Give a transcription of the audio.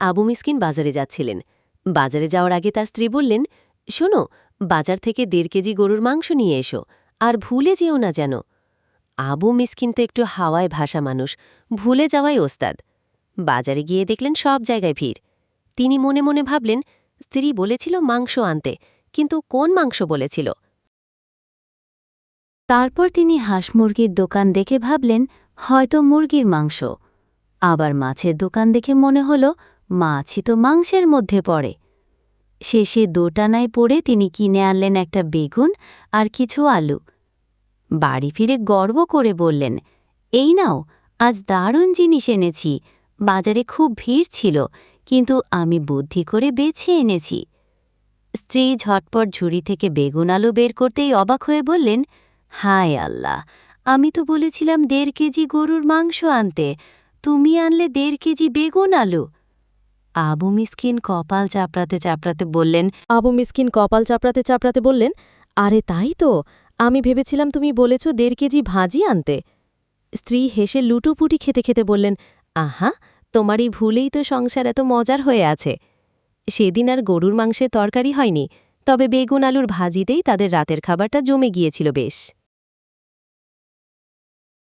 আবু মিসকিন বাজারে যাচ্ছিলেন। বাজারে যাওয়ার আগে তার স্ত্রী বললেন, শোনো, বাজার থেকে দেড় কেজি গরুর মাংস নিয়ে এসো, আর ভুলে যেও না যেন। আবু মিসকিন তো একটু হাওয়ায় ভাষা মানুষ, ভুলে যাওয়াই ওস্তাদ। বাজারে গিয়ে দেখলেন সব জায়গায় ভিড়। তিনি মনে মনে ভাবলেন, স্ত্রী বলেছিল মাংস আনতে, কিন্তু কোন মাংস বলেছিল? তারপর তিনি হাঁস মুরগির দোকান দেখে ভাবলেন, হয়তো মুরগির মাংস। আবার মাছের দোকান দেখে মনে হল মাছই তো মাংসের মধ্যে পড়ে। শেষে দোটানায় পড়ে তিনি কিনে আনলেন একটা বেগুন আর কিছু আলু। বাড়ি ফিরে গর্ব করে বললেন, এই নাও, আজ দারুণ জিনিস এনেছি। বাজারে খুব ভিড় ছিল, কিন্তু আমি বুদ্ধি করে বেছে এনেছি। স্ত্রী ঝটপট ঝুড়ি থেকে বেগুন আলু বের করতেই অবাক হয়ে বললেন, হায় আল্লাহ, আমি তো বলেছিলাম দেড় কেজি গরুর মাংস আনতে। তুমি আনলে দেড় কেজি বেগুন আলু। আবু মিসকিন কপাল চাপড়াতে চাপড়াতে বললেন, আবু মিসকিন কপাল চাপড়াতে চাপড়াতে বললেন, আরে তাই তো, আমি ভেবেছিলাম তুমি বলেছ দেড় কেজি ভাজি আনতে। স্ত্রী হেসে লুটুপুটি খেতে খেতে বললেন, আহা, তোমার এই ভুলেই তো সংসার এত মজার হয়ে আছে। সেদিন আর গরুর মাংসের তরকারি হয়নি, তবে বেগুন আলুর ভাজিতেই তাদের রাতের খাবারটা জমে গিয়েছিল বেশ।